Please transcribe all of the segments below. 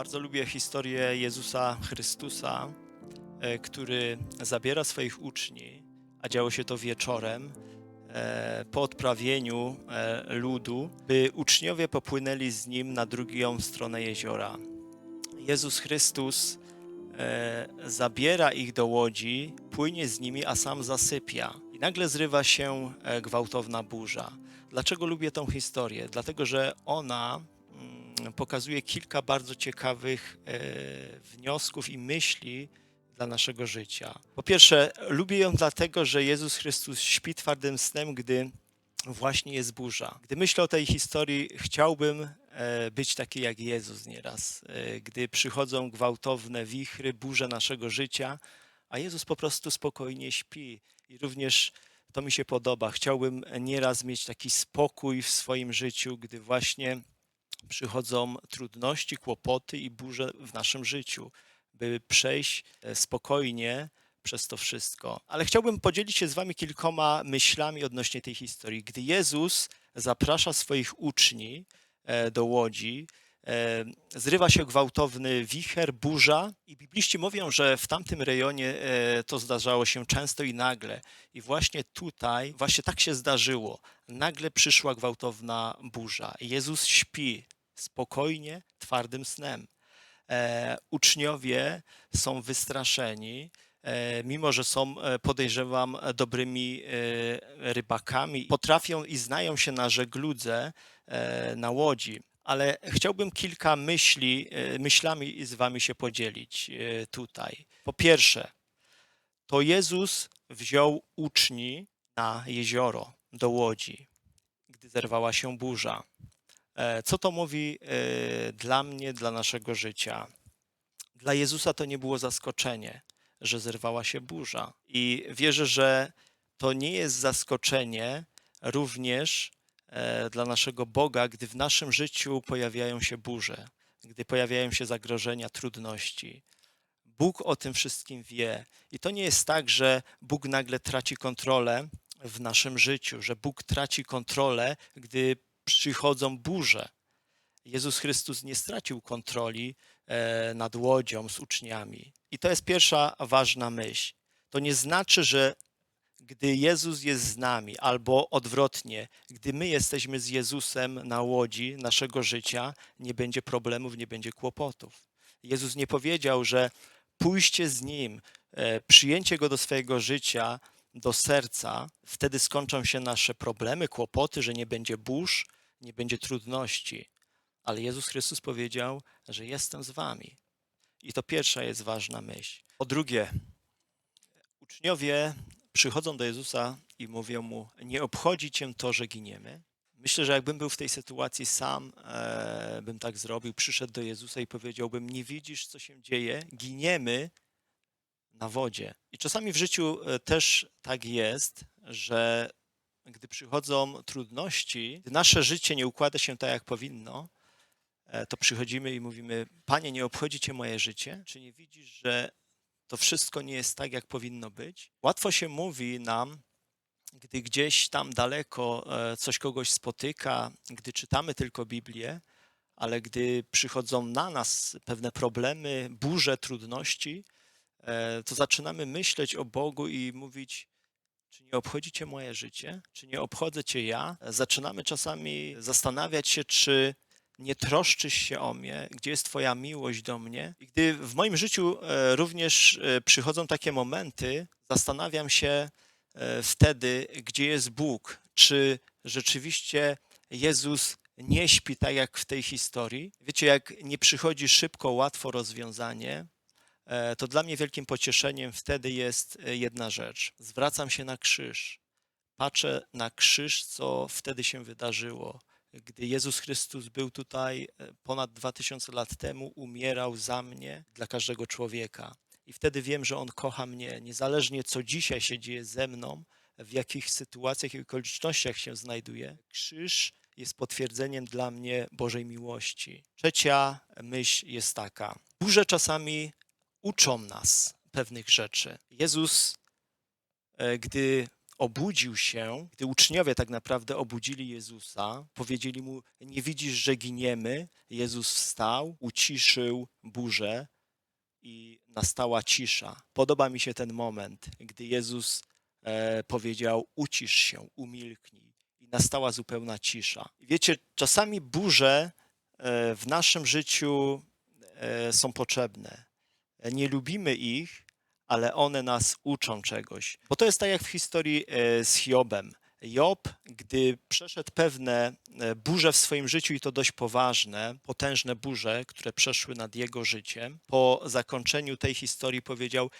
Bardzo lubię historię Jezusa Chrystusa, e, który zabiera swoich uczniów, a działo się to wieczorem, e, po odprawieniu e, ludu, by uczniowie popłynęli z nim na drugą stronę jeziora. Jezus Chrystus zabiera ich do łodzi, płynie z nimi, a sam zasypia. I nagle zrywa się gwałtowna burza. Dlaczego lubię tą historię? Dlatego, że ona pokazuje kilka bardzo ciekawych e, wniosków i myśli dla naszego życia. Po pierwsze, lubię ją dlatego, że Jezus Chrystus śpi twardym snem, gdy właśnie jest burza. Gdy myślę o tej historii, chciałbym e, być taki jak Jezus nieraz, e, gdy przychodzą gwałtowne wichry, burze naszego życia, a Jezus po prostu spokojnie śpi. I również to mi się podoba. Chciałbym nieraz mieć taki spokój w swoim życiu, gdy właśnie przychodzą trudności, kłopoty i burze w naszym życiu, by przejść e, spokojnie przez to wszystko. Ale chciałbym podzielić się z Wami kilkoma myślami odnośnie tej historii. Gdy Jezus zaprasza swoich uczniów e, do łodzi, zrywa się gwałtowny wicher, burza, i bibliści mówią, że w tamtym rejonie e, to zdarzało się często i nagle. I właśnie tutaj, właśnie tak się zdarzyło. Nagle przyszła gwałtowna burza. Jezus śpi spokojnie, twardym snem. E, uczniowie są wystraszeni, e, mimo że są, e, podejrzewam, dobrymi e, rybakami, potrafią i znają się na żegludze, e, na łodzi. Ale chciałbym kilka myśli, e, myślami z wami się podzielić e, tutaj. Po pierwsze, to Jezus wziął uczni na jezioro, do łodzi, gdy zerwała się burza. E, Co to mówi dla mnie, dla naszego życia? Dla Jezusa to nie było zaskoczenie, że zerwała się burza. I wierzę, że to nie jest zaskoczenie również dla naszego Boga, gdy w naszym życiu pojawiają się burze, gdy pojawiają się zagrożenia, trudności. Bóg o tym wszystkim wie. I to nie jest tak, że Bóg nagle traci kontrolę w naszym życiu, że Bóg traci kontrolę, gdy przychodzą burze. Jezus Chrystus nie stracił kontroli e, nad łodzią z uczniami. I to jest pierwsza ważna myśl. To nie znaczy, że gdy Jezus jest z nami, albo odwrotnie, gdy my jesteśmy z Jezusem na łodzi naszego życia, nie będzie problemów, nie będzie kłopotów. Jezus nie powiedział, że pójście z Nim, e, przyjęcie Go do swojego życia, do serca, wtedy skończą się nasze problemy, kłopoty, że nie będzie burz, nie będzie trudności. Ale Jezus Chrystus powiedział, że jestem z wami. I to pierwsza jest ważna myśl. Po drugie, uczniowie przychodzą do Jezusa i mówią mu: Nie obchodzi cię to, że giniemy. Myślę, że jakbym był w tej sytuacji sam, e, bym tak zrobił, przyszedł do Jezusa i powiedziałbym: Nie widzisz, co się dzieje? Giniemy na wodzie. I czasami w życiu e, też tak jest, że gdy przychodzą trudności, gdy nasze życie nie układa się tak, jak powinno, e, to przychodzimy i mówimy: Panie, nie obchodzi Cię moje życie? Czy nie widzisz, że to wszystko nie jest tak, jak powinno być? Łatwo się mówi nam, gdy gdzieś tam daleko e, coś kogoś spotyka, gdy czytamy tylko Biblię, ale gdy przychodzą na nas pewne problemy, burze, trudności, e, to zaczynamy myśleć o Bogu i mówić, czy nie obchodzi Cię moje życie? Czy nie obchodzę Cię ja? Zaczynamy czasami zastanawiać się, czy nie troszczysz się o mnie, gdzie jest Twoja miłość do mnie. I gdy w moim życiu e, również e, przychodzą takie momenty, zastanawiam się e, wtedy, gdzie jest Bóg. Czy rzeczywiście Jezus nie śpi tak jak w tej historii? Wiecie, jak nie przychodzi szybko, łatwo rozwiązanie, to dla mnie wielkim pocieszeniem wtedy jest jedna rzecz. Zwracam się na krzyż. Patrzę na krzyż, co wtedy się wydarzyło. Gdy Jezus Chrystus był tutaj e, ponad 2000 lat temu, umierał za mnie, dla każdego człowieka. I wtedy wiem, że On kocha mnie, niezależnie co dzisiaj się dzieje ze mną, w jakich sytuacjach i okolicznościach się znajduję. Krzyż jest potwierdzeniem dla mnie Bożej miłości. Trzecia myśl jest taka. Burze czasami uczą nas pewnych rzeczy. Jezus, e, gdy obudził się, gdy uczniowie tak naprawdę obudzili Jezusa, powiedzieli mu: Nie widzisz, że giniemy? Jezus wstał, uciszył burzę i nastała cisza. Podoba mi się ten moment, gdy Jezus e, powiedział: Ucisz się, umilknij. I nastała zupełna cisza. Wiecie, czasami burze e, w naszym życiu e, są potrzebne. E, Nie lubimy ich, ale one nas uczą czegoś. Bo to jest tak jak w historii e, z Hiobem. Job, gdy przeszedł pewne e, burze w swoim życiu i to dość poważne, potężne burze, które przeszły nad jego życiem, po zakończeniu tej historii powiedział: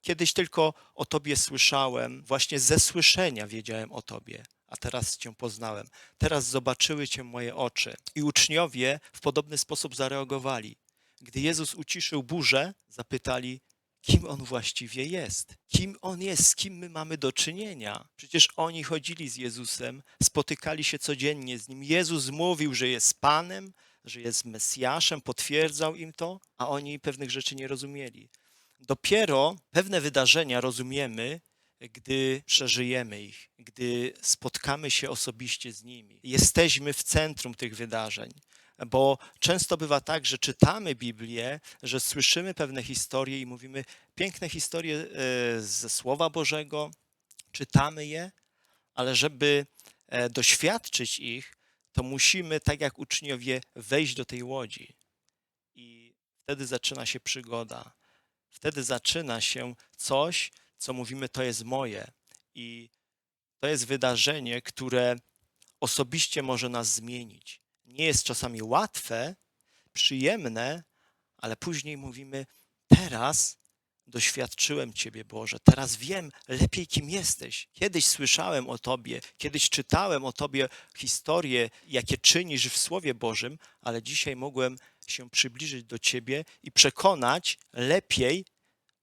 Kiedyś tylko o tobie słyszałem, właśnie ze słyszenia wiedziałem o tobie, a teraz cię poznałem. Teraz zobaczyły cię moje oczy. I uczniowie w podobny sposób zareagowali. Gdy Jezus uciszył burzę, zapytali, kim on właściwie jest, kim on jest, z kim my mamy do czynienia. Przecież oni chodzili z Jezusem, spotykali się codziennie z nim. Jezus mówił, że jest Panem, że jest Mesjaszem, potwierdzał im to, a oni pewnych rzeczy nie rozumieli. Dopiero pewne wydarzenia rozumiemy, gdy przeżyjemy ich, gdy spotkamy się osobiście z nimi. Jesteśmy w centrum tych wydarzeń. Bo często bywa tak, że czytamy Biblię, że słyszymy pewne historie i mówimy piękne historie e, ze Słowa Bożego, czytamy je, ale żeby e, doświadczyć ich, to musimy, tak jak uczniowie, wejść do tej łodzi. I wtedy zaczyna się przygoda. Wtedy zaczyna się coś, co mówimy, to jest moje. I to jest wydarzenie, które osobiście może nas zmienić. Nie jest czasami łatwe, przyjemne, ale później mówimy: Teraz doświadczyłem Ciebie, Boże, teraz wiem lepiej, kim jesteś. Kiedyś słyszałem o Tobie, kiedyś czytałem o Tobie historie, jakie czynisz w Słowie Bożym, ale dzisiaj mogłem się przybliżyć do Ciebie i przekonać lepiej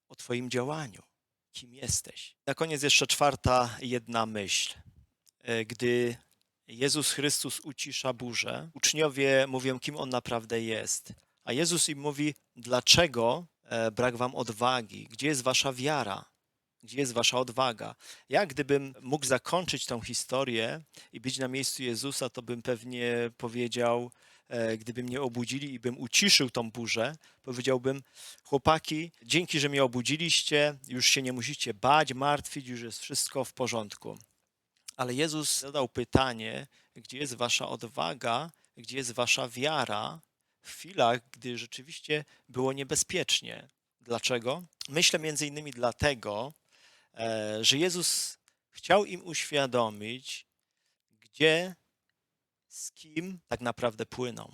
o Twoim działaniu, kim jesteś. Na koniec jeszcze czwarta jedna myśl. E, Gdy Jezus Chrystus ucisza burzę, uczniowie mówią, kim On naprawdę jest. A Jezus im mówi, dlaczego e, brak wam odwagi? Gdzie jest wasza wiara? Gdzie jest wasza odwaga? Ja, gdybym mógł zakończyć tą historię i być na miejscu Jezusa, to bym pewnie powiedział, e, gdyby mnie obudzili i bym uciszył tą burzę, powiedziałbym, chłopaki, dzięki, że mnie obudziliście, już się nie musicie bać, martwić, już jest wszystko w porządku. Ale Jezus zadał pytanie, gdzie jest wasza odwaga, gdzie jest wasza wiara w chwilach, gdy rzeczywiście było niebezpiecznie. Dlaczego? Myślę między innymi dlatego, e, że Jezus chciał im uświadomić, gdzie, z kim tak naprawdę płyną.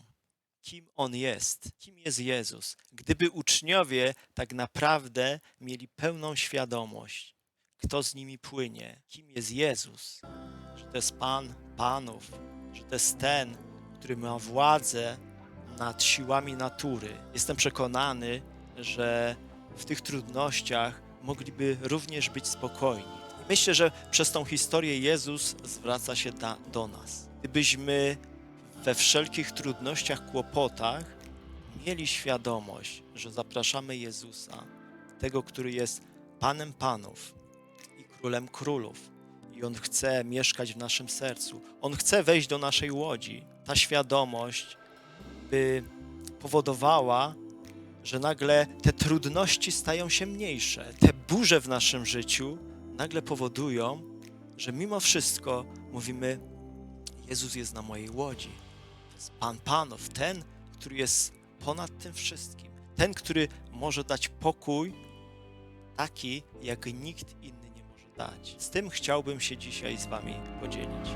Kim On jest, kim jest Jezus. Gdyby uczniowie tak naprawdę mieli pełną świadomość, kto z nimi płynie, kim jest Jezus, że to jest Pan Panów, że to jest ten, który ma władzę nad siłami natury. Jestem przekonany, że w tych trudnościach mogliby również być spokojni. Myślę, że przez tą historię Jezus zwraca się da, do nas. Gdybyśmy we wszelkich trudnościach, kłopotach mieli świadomość, że zapraszamy Jezusa, tego, który jest Panem Panów Królem Królów, i On chce mieszkać w naszym sercu, On chce wejść do naszej łodzi. Ta świadomość by powodowała, że nagle te trudności stają się mniejsze. Te burze w naszym życiu nagle powodują, że mimo wszystko mówimy: Jezus jest na mojej łodzi. To jest Pan Panów, ten, który jest ponad tym wszystkim. Ten, który może dać pokój taki, jak nikt inny dać. Z tym chciałbym się dzisiaj z Wami podzielić.